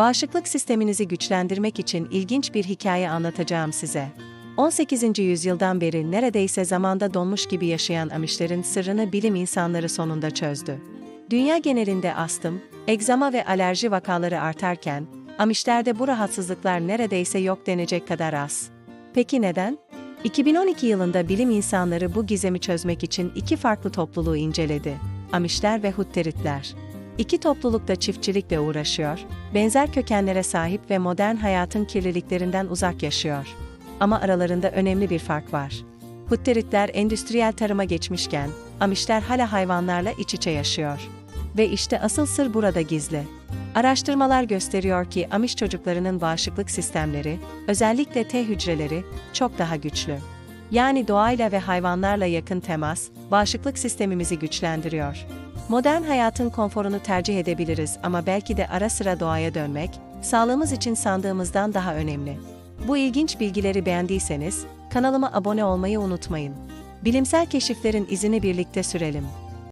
Bağışıklık sisteminizi güçlendirmek için ilginç bir hikaye anlatacağım size. 18. yüzyıldan beri neredeyse zamanda donmuş gibi yaşayan Amişlerin sırrını bilim insanları sonunda çözdü. Dünya genelinde astım, egzama ve alerji vakaları artarken, Amişlerde bu rahatsızlıklar neredeyse yok denecek kadar az. Peki neden? 2012 yılında bilim insanları bu gizemi çözmek için iki farklı topluluğu inceledi. Amişler ve Hutteritler. İki topluluk da çiftçilikle uğraşıyor, benzer kökenlere sahip ve modern hayatın kirliliklerinden uzak yaşıyor. Ama aralarında önemli bir fark var. Hutteritler endüstriyel tarıma geçmişken, Amişler hala hayvanlarla iç içe yaşıyor. Ve işte asıl sır burada gizli. Araştırmalar gösteriyor ki Amiş çocuklarının bağışıklık sistemleri, özellikle T hücreleri, çok daha güçlü. Yani doğayla ve hayvanlarla yakın temas, bağışıklık sistemimizi güçlendiriyor. Modern hayatın konforunu tercih edebiliriz ama belki de ara sıra doğaya dönmek, sağlığımız için sandığımızdan daha önemli. Bu ilginç bilgileri beğendiyseniz, kanalıma abone olmayı unutmayın. Bilimsel keşiflerin izini birlikte sürelim.